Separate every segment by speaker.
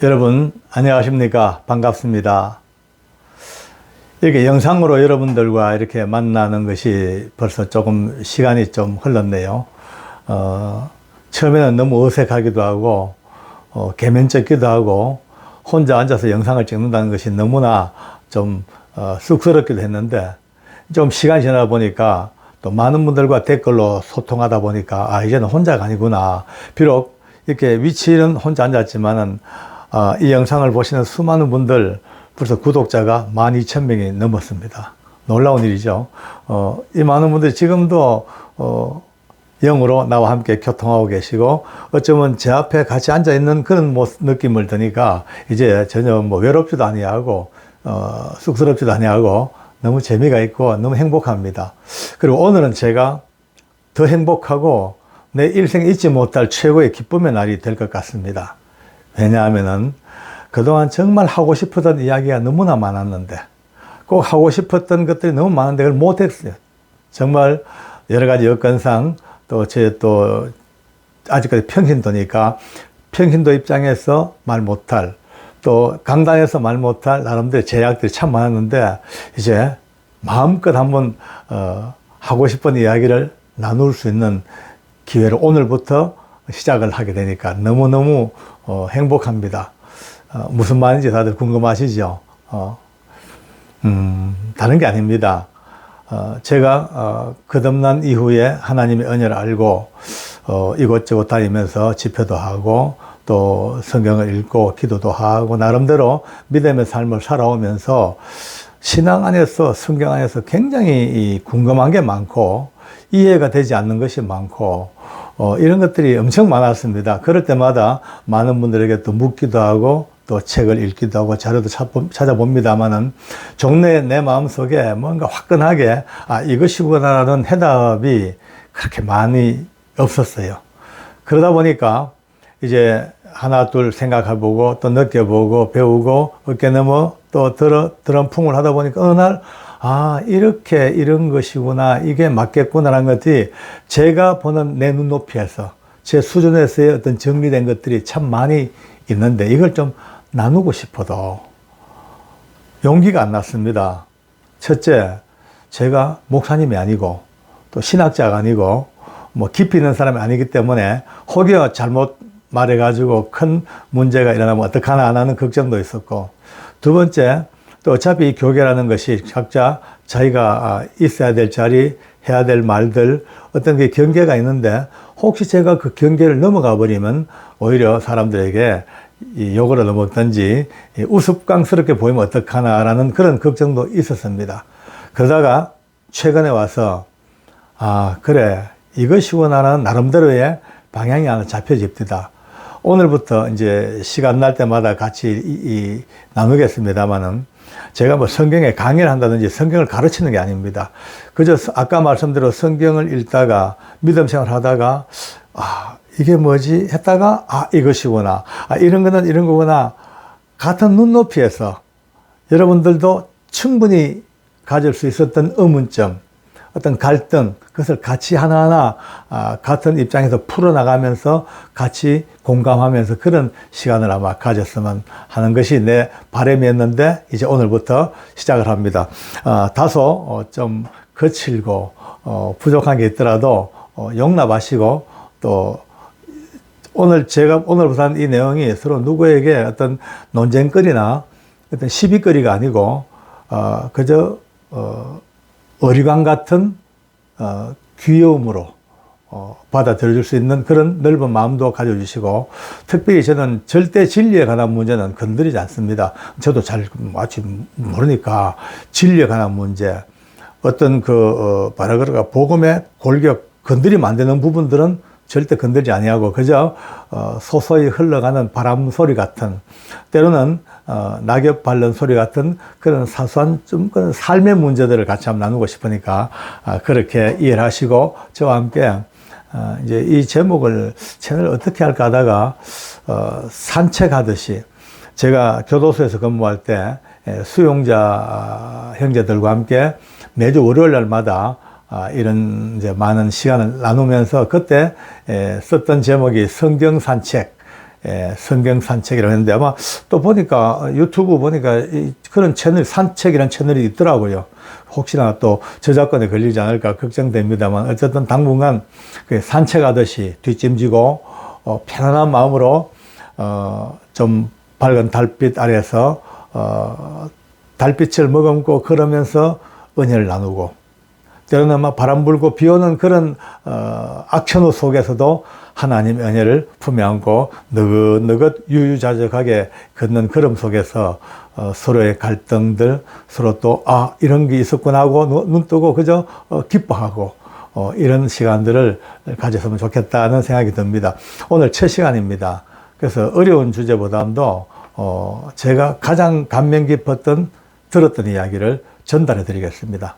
Speaker 1: 여러분 안녕하십니까? 반갑습니다. 이렇게 영상으로 여러분들과 이렇게 만나는 것이 벌써 조금 시간이 좀 흘렀네요. 어, 처음에는 너무 어색하기도 하고 어, 개면적기도 하고 혼자 앉아서 영상을 찍는다는 것이 너무나 좀 어, 쑥스럽기도 했는데 좀 시간이 지나다 보니까 또 많은 분들과 댓글로 소통하다 보니까 아 이제는 혼자가 아니구나. 비록 이렇게 위치는 혼자 앉았지만은 어, 이 영상을 보시는 수많은 분들 벌써 구독자가 12,000명이 넘었습니다. 놀라운 일이죠. 어, 이 많은 분들이 지금도 어, 영으로 나와 함께 교통하고 계시고 어쩌면 제 앞에 같이 앉아 있는 그런 모습, 느낌을 드니까 이제 전혀 뭐 외롭지도 아니하고 어, 쑥스럽지도 아니하고 너무 재미가 있고 너무 행복합니다. 그리고 오늘은 제가 더 행복하고 내 일생 잊지 못할 최고의 기쁨의 날이 될 것 같습니다. 왜냐하면은 그동안 정말 하고 싶었던 이야기가 너무나 많았는데 꼭 하고 싶었던 것들이 너무 많은데 그걸 못했어요. 정말 여러 가지 여건상 또 제 또 아직까지 평신도니까 평신도 입장에서 말 못할 또 강단에서 말 못할 나름대로 제약들이 참 많았는데 이제 마음껏 한번 어, 하고 싶은 이야기를 나눌 수 있는 기회를 오늘부터 시작을 하게 되니까 너무너무 어, 행복합니다. 어, 무슨 말인지 다들 궁금하시죠? 어, 음, 다른 게 아닙니다. 어, 제가 어, 거듭난 이후에 하나님의 은혜를 알고 어, 이곳저곳 다니면서 집회도 하고 또 성경을 읽고 기도도 하고 나름대로 믿음의 삶을 살아오면서 신앙 안에서 성경 안에서 굉장히 이 궁금한 게 많고 이해가 되지 않는 것이 많고 어, 이런 것들이 엄청 많았습니다. 그럴 때마다 많은 분들에게 또 묻기도 하고 또 책을 읽기도 하고 자료도 찾아봅니다만은 종래 내 마음속에 뭔가 화끈하게 아 이것이구나라는 해답이 그렇게 많이 없었어요. 그러다 보니까 이제 하나 둘 생각해보고 또 느껴보고 배우고 어깨 넘어 또 들어 드럼 풍을 하다 보니까 어느 날 아, 이렇게 이런 것이구나. 이게 맞겠구나라는 것들이 제가 보는 내 눈높이에서 제 수준에서의 어떤 정리된 것들이 참 많이 있는데 이걸 좀 나누고 싶어도 용기가 안 났습니다. 첫째, 제가 목사님이 아니고 또 신학자가 아니고 뭐 깊이 있는 사람이 아니기 때문에 혹여 잘못 말해가지고 큰 문제가 일어나면 어떡하나 하는 걱정도 있었고 두 번째, 또 어차피 이 교계라는 것이 각자 자기가 있어야 될 자리, 해야 될 말들, 어떤 게 경계가 있는데 혹시 제가 그 경계를 넘어가 버리면 오히려 사람들에게 이 욕을 넘었든지 우스꽝스럽게 보이면 어떡하나라는 그런 걱정도 있었습니다. 그러다가 최근에 와서 아 그래 이것이구나라는 나름대로의 방향이 하나 잡혀집니다. 오늘부터 이제 시간 날 때마다 같이 이, 이, 나누겠습니다만은 제가 뭐 성경에 강의를 한다든지 성경을 가르치는 게 아닙니다. 그저 아까 말씀대로 성경을 읽다가 믿음 생활 하다가 아 이게 뭐지? 했다가 아 이것이구나. 아 이런 거는 이런 거구나. 같은 눈높이에서 여러분들도 충분히 가질 수 있었던 의문점 어떤 갈등 그것을 같이 하나하나 아, 같은 입장에서 풀어나가면서 같이 공감하면서 그런 시간을 아마 가졌으면 하는 것이 내 바람이었는데 이제 오늘부터 시작을 합니다. 아, 다소 어, 좀 거칠고 어, 부족한 게 있더라도 어, 용납하시고 또 오늘 제가 오늘부터 한 이 내용이 서로 누구에게 어떤 논쟁거리나 어떤 시비거리가 아니고 어, 그저 어, 어리광 같은 어, 귀여움으로 어, 받아들여줄 수 있는 그런 넓은 마음도 가져주시고 특별히 저는 절대 진리에 관한 문제는 건드리지 않습니다. 저도 잘 마치 모르니까 진리에 관한 문제 어떤 그 어, 바라 그럴까 복음의 골격 건드리면 안 되는 부분들은 절대 건들지 아니하고 그저 어, 소소히 흘러가는 바람 소리 같은 때로는 어, 낙엽 밟는 소리 같은 그런 사소한 좀 그런 삶의 문제들을 같이 한번 나누고 싶으니까 아, 그렇게 이해를 하시고 저와 함께 어, 이제 이 제목을 채널 어떻게 할까 하다가 어, 산책하듯이 제가 교도소에서 근무할 때 예, 수용자 형제들과 함께 매주 월요일 날마다 아, 이런 이제 많은 시간을 나누면서 그때 에, 썼던 제목이 성경 산책 예, 성경 산책이라고 했는데 아마 또 보니까 유튜브 보니까 이 그런 채널 산책이라는 채널이 있더라고요. 혹시나 또 저작권에 걸리지 않을까 걱정됩니다만 어쨌든 당분간 그 산책하듯이 뒷짐지고 어, 편안한 마음으로 어, 좀 밝은 달빛 아래서 어, 달빛을 머금고 걸으면서 은혜를 나누고 때로는 막 바람 불고 비 오는 그런 어, 악천후 속에서도 하나님의 은혜를 품에 안고 느긋느긋 유유자적하게 걷는 걸음 속에서 어, 서로의 갈등들 서로 또 아 이런 게 있었구나 하고 눈, 눈 뜨고 그저 어, 기뻐하고 어, 이런 시간들을 가졌으면 좋겠다는 생각이 듭니다. 오늘 첫 시간입니다. 그래서 어려운 주제보다도 어, 제가 가장 감명 깊었던 들었던 이야기를 전달해 드리겠습니다.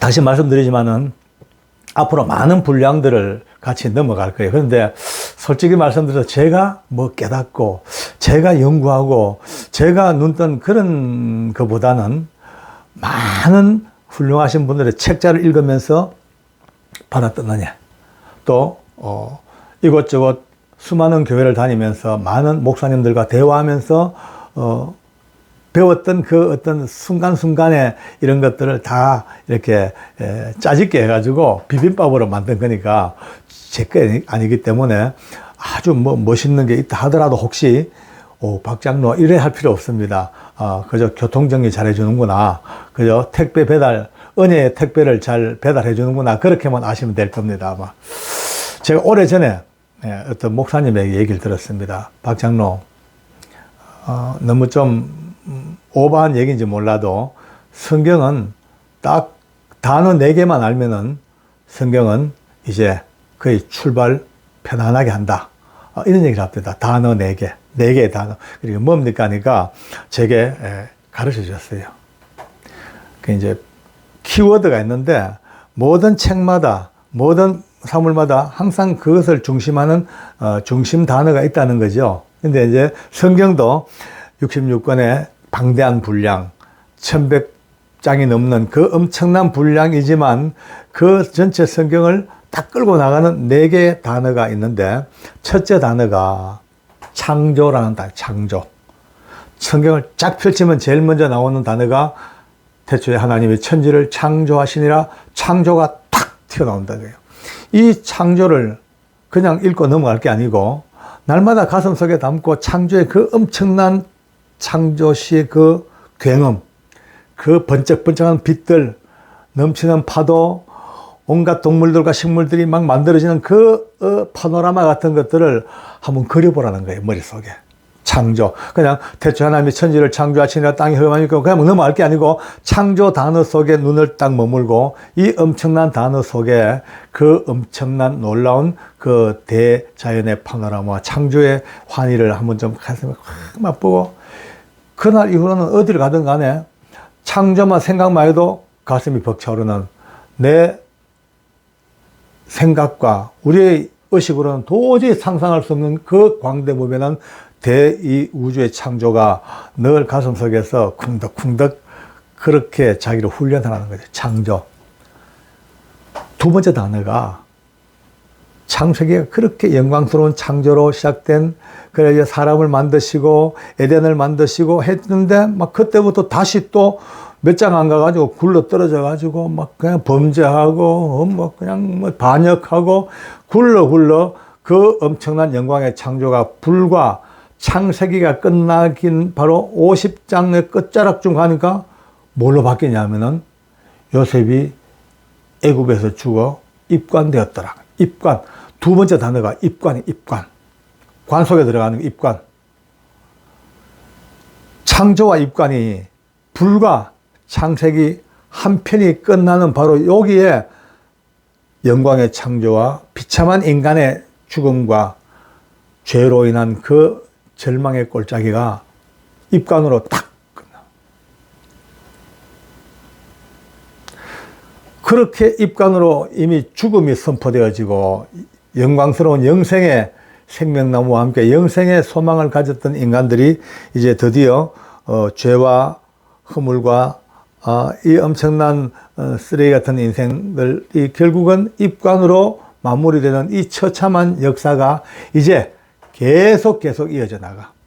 Speaker 1: 다시 말씀드리지만은 앞으로 많은 분량들을 같이 넘어갈 거예요. 그런데 솔직히 말씀드려서 제가 뭐 깨닫고 제가 연구하고 제가 눈뜬 그런 것보다는 많은 훌륭하신 분들의 책자를 읽으면서 받았던 은혜 또 어, 이곳저곳 수많은 교회를 다니면서 많은 목사님들과 대화하면서 어, 배웠던 그 어떤 순간순간에 이런 것들을 다 이렇게 에, 짜집게 해가지고 비빔밥으로 만든 거니까 제 게 아니기 때문에 아주 뭐 멋있는 게 있다 하더라도 혹시 오, 박장로 이래 할 필요 없습니다. 아, 그저 교통정리 잘 해주는구나. 그저 택배 배달, 은혜의 택배를 잘 배달해 주는구나. 그렇게만 아시면 될 겁니다. 아마. 제가 오래전에 예, 어떤 목사님에게 얘기를 들었습니다. 박장로, 어, 너무 좀 음, 오버한 얘기인지 몰라도 성경은 딱 단어 네 개만 알면은 성경은 이제 거의 출발 편안하게 한다. 어, 이런 얘기를 합니다. 단어 네 개. 네 개의 단어. 그리고 뭡니까? 하니까 제게 가르쳐 주셨어요. 그 이제 키워드가 있는데 모든 책마다 모든 사물마다 항상 그것을 중심하는 어, 중심 단어가 있다는 거죠. 근데 이제 성경도 66권의 방대한 분량, 1100장이 넘는 그 엄청난 분량이지만 그 전체 성경을 딱 끌고 나가는 네 개의 단어가 있는데 첫째 단어가 창조라는 단어, 창조. 성경을 쫙 펼치면 제일 먼저 나오는 단어가 태초에 하나님이 천지를 창조하시니라 창조가 탁 튀어나온다는 거예요. 이 창조를 그냥 읽고 넘어갈 게 아니고 날마다 가슴 속에 담고 창조의 그 엄청난 창조 시의 그 굉음, 그 번쩍번쩍한 빛들, 넘치는 파도, 온갖 동물들과 식물들이 막 만들어지는 그 어, 파노라마 같은 것들을 한번 그려보라는 거예요, 머릿속에. 창조. 그냥 태초 하나님이 천지를 창조하시니라 땅이 험하니까 그냥 넘어갈 게 아니고 창조 단어 속에 눈을 딱 머물고 이 엄청난 단어 속에 그 엄청난 놀라운 그 대자연의 파노라마, 창조의 환희를 한번 좀 가슴에 확 맛보고 그날 이후로는 어디를 가든 간에 창조만 생각만 해도 가슴이 벅차오르는 내 생각과 우리의 의식으로는 도저히 상상할 수 없는 그 광대 보면은 대이 우주의 창조가 늘 가슴 속에서 쿵덕쿵덕 그렇게 자기를 훈련하라는 거죠. 창조. 두 번째 단어가 창세기가 그렇게 영광스러운 창조로 시작된 그래 이제 사람을 만드시고 에덴을 만드시고 했는데 막 그때부터 다시 또 몇 장 안 가가지고 굴러 떨어져 가지고 막 그냥 범죄하고 뭐 그냥 뭐 반역하고 굴러 굴러 그 엄청난 영광의 창조가 불과 창세기가 끝나긴 바로 50장의 끝자락 중 가니까 뭘로 바뀌냐면은 요셉이 애굽에서 죽어 입관되었더라. 입관. 두 번째 단어가 입관이 입관. 관 속에 들어가는 입관. 창조와 입관이 불과 창세기 한 편이 끝나는 바로 여기에 영광의 창조와 비참한 인간의 죽음과 죄로 인한 그 절망의 꼴짜기가 입관으로 딱 끝나. 그렇게 입관으로 이미 죽음이 선포되어지고 영광스러운 영생의 생명나무와 함께 영생의 소망을 가졌던 인간들이 이제 드디어 어, 죄와 허물과 어, 이 엄청난 어, 쓰레기 같은 인생들이 결국은 입관으로 마무리되는 이 처참한 역사가 이제 계속 계속 이어져 나가.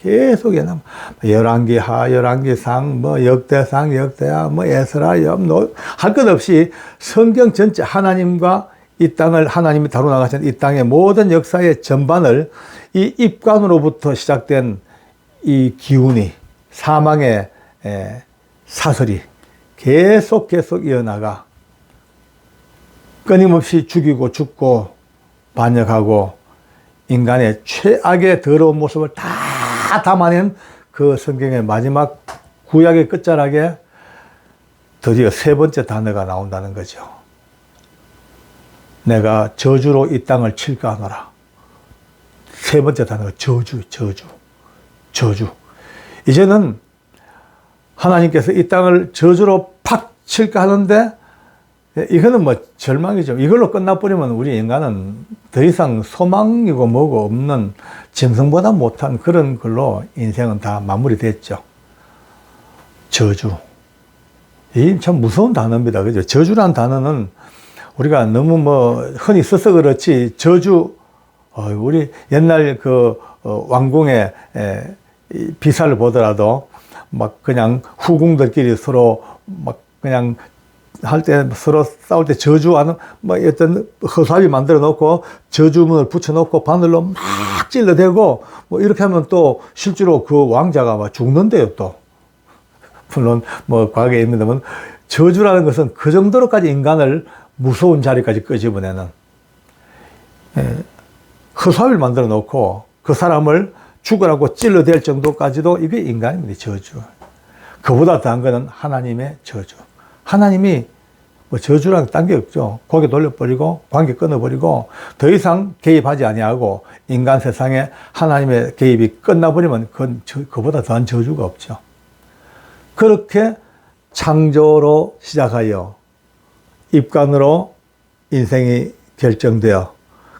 Speaker 1: 계속 이어나 열왕기하, 열왕기상, 뭐 역대상, 역대하, 뭐 에스라, 염노 할 것 없이 성경 전체 하나님과 이 땅을 하나님이 다루 나가신 이 땅의 모든 역사의 전반을 이 입관으로부터 시작된 이 기운이 사망의 에, 사설이 계속 계속 이어나가 끊임없이 죽이고 죽고 반역하고 인간의 최악의 더러운 모습을 다 담아낸 그 성경의 마지막 구약의 끝자락에 드디어 세 번째 단어가 나온다는 거죠. 내가 저주로 이 땅을 칠까 하노라. 세 번째 단어가 저주, 저주, 저주. 이제는 하나님께서 이 땅을 저주로 팍 칠까 하는데 이거는 뭐 절망이죠. 이걸로 끝나버리면 우리 인간은 더 이상 소망이고 뭐고 없는 짐승보다 못한 그런 걸로 인생은 다 마무리됐죠. 저주. 이 참 무서운 단어입니다. 그죠? 저주란 단어는 우리가 너무 뭐 흔히 써서 그렇지 저주, 어, 우리 옛날 그 어, 왕궁의 비사를 보더라도 막 그냥 후궁들끼리 서로 막 그냥 할 때 서로 싸울 때 저주하는 뭐 어떤 허수아비 만들어 놓고 저주문을 붙여 놓고 바늘로 막 찔러대고 뭐 이렇게 하면 또 실제로 그 왕자가 막 죽는데요 또. 물론 뭐 과거에 있는다면 저주라는 것은 그 정도로까지 인간을 무서운 자리까지 끄집어내는 예, 허수아비를 만들어 놓고 그 사람을 죽으라고 찔러댈 정도까지도 이게 인간입니다 저주. 그보다 더한 거는 하나님의 저주 하나님이 뭐 저주랑 딴 게 없죠. 고개 돌려버리고 관계 끊어버리고 더 이상 개입하지 아니하고 인간 세상에 하나님의 개입이 끝나버리면 그건 저, 그보다 더한 저주가 없죠. 그렇게 창조로 시작하여 입관으로 인생이 결정되어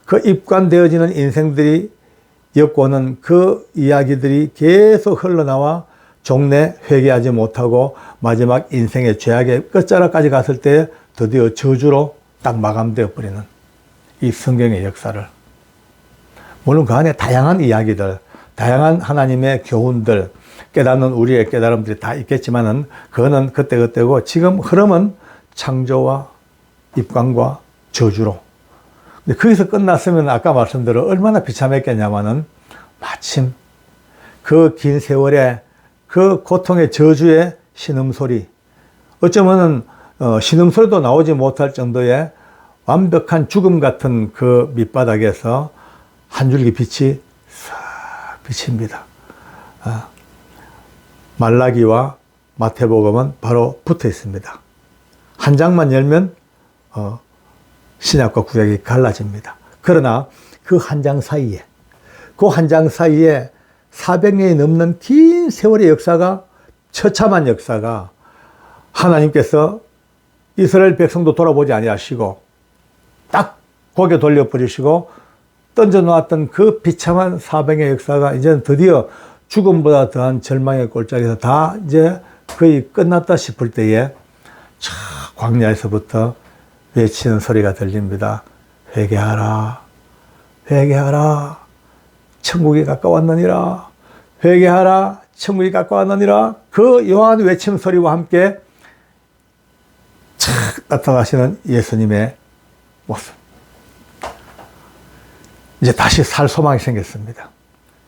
Speaker 1: 그 입관되어지는 인생들이 엮고는 그 이야기들이 계속 흘러나와 종래 회개하지 못하고 마지막 인생의 죄악의 끝자락까지 갔을 때 드디어 저주로 딱 마감되어 버리는 이 성경의 역사를 물론 그 안에 다양한 이야기들, 다양한 하나님의 교훈들, 깨닫는 우리의 깨달음들이 다 있겠지만은 그거는 그때그때고 지금 흐름은 창조와 입광과 저주로. 근데 거기서 끝났으면 아까 말씀대로 얼마나 비참했겠냐마는 마침 그 긴 세월에 그 고통의 저주의 신음소리. 어쩌면은 어, 신음소리도 나오지 못할 정도의 완벽한 죽음 같은 그 밑바닥에서 한 줄기 빛이 싹 비칩니다. 아, 말라기와 마태복음은 바로 붙어 있습니다. 한 장만 열면 어, 신약과 구약이 갈라집니다. 그러나 그 한 장 사이에 그 한 장 사이에 400년이 넘는 긴 세월의 역사가 처참한 역사가 하나님께서 이스라엘 백성도 돌아보지 아니하시고 딱 고개 돌려버리시고 던져놓았던 그 비참한 사병의 역사가 이제는 드디어 죽음보다 더한 절망의 골짜기에서 다 이제 거의 끝났다 싶을 때에 차 광야에서부터 외치는 소리가 들립니다. 회개하라, 회개하라, 천국이 가까웠느니라, 회개하라, 천국이 가까웠느니라. 그 요한 외침 소리와 함께 착 나타나시는 예수님의 모습. 이제 다시 살 소망이 생겼습니다.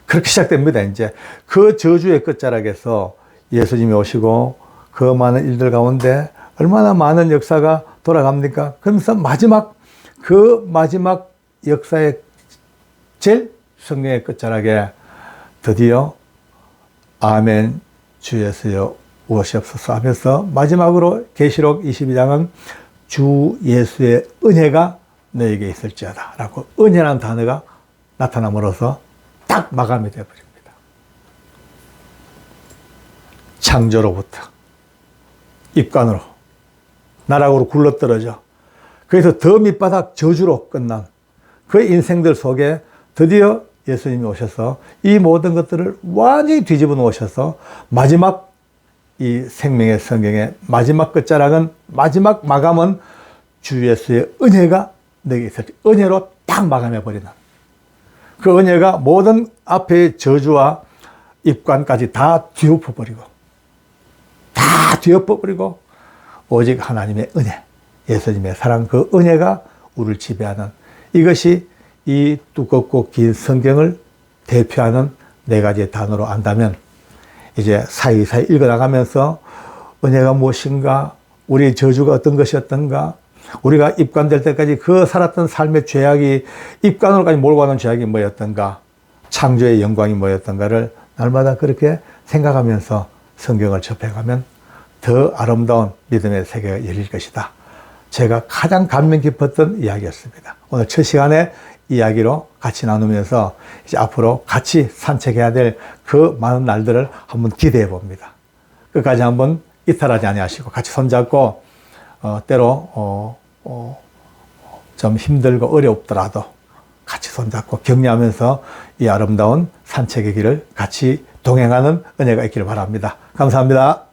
Speaker 1: 그렇게 시작됩니다. 이제 그 저주의 끝자락에서 예수님이 오시고 그 많은 일들 가운데 얼마나 많은 역사가 돌아갑니까? 그러면서 마지막 그 마지막 역사의 제일 성경의 끝자락에 드디어 아멘 주 예수여 오시옵소서 하면서 마지막으로 계시록 22장은 주 예수의 은혜가 너에게 있을지어다 라고 은혜라는 단어가 나타남으로써 딱 마감이 되어버립니다. 창조로부터 입관으로 나락으로 굴러떨어져 그래서 더 밑바닥 저주로 끝난 그 인생들 속에 드디어 예수님이 오셔서 이 모든 것들을 완전히 뒤집어 놓으셔서 마지막 이 생명의 성경의 마지막 끝자락은 마지막 마감은 주 예수의 은혜가 너에게 있을지 은혜로 딱 마감해 버리는 그 은혜가 모든 앞의 저주와 입관까지 다 뒤엎어 버리고 다 뒤엎어 버리고 오직 하나님의 은혜, 예수님의 사랑 그 은혜가 우리를 지배하는 이것이 이 두껍고 긴 성경을 대표하는 네 가지 단어로 안다면 이제 사이사이 읽어나가면서 은혜가 무엇인가, 우리의 저주가 어떤 것이었던가, 우리가 입관될 때까지 그 살았던 삶의 죄악이 입관으로까지 몰고 가는 죄악이 뭐였던가, 창조의 영광이 뭐였던가를 날마다 그렇게 생각하면서 성경을 접해가면 더 아름다운 믿음의 세계가 열릴 것이다. 제가 가장 감명 깊었던 이야기였습니다. 오늘 첫 시간에 이야기로 같이 나누면서 이제 앞으로 같이 산책해야 될 그 많은 날들을 한번 기대해 봅니다. 끝까지 한번 이탈하지 아니하시고 같이 손잡고 어, 때로 어, 어, 좀 힘들고 어렵더라도 같이 손잡고 격려하면서 이 아름다운 산책의 길을 같이 동행하는 은혜가 있기를 바랍니다. 감사합니다.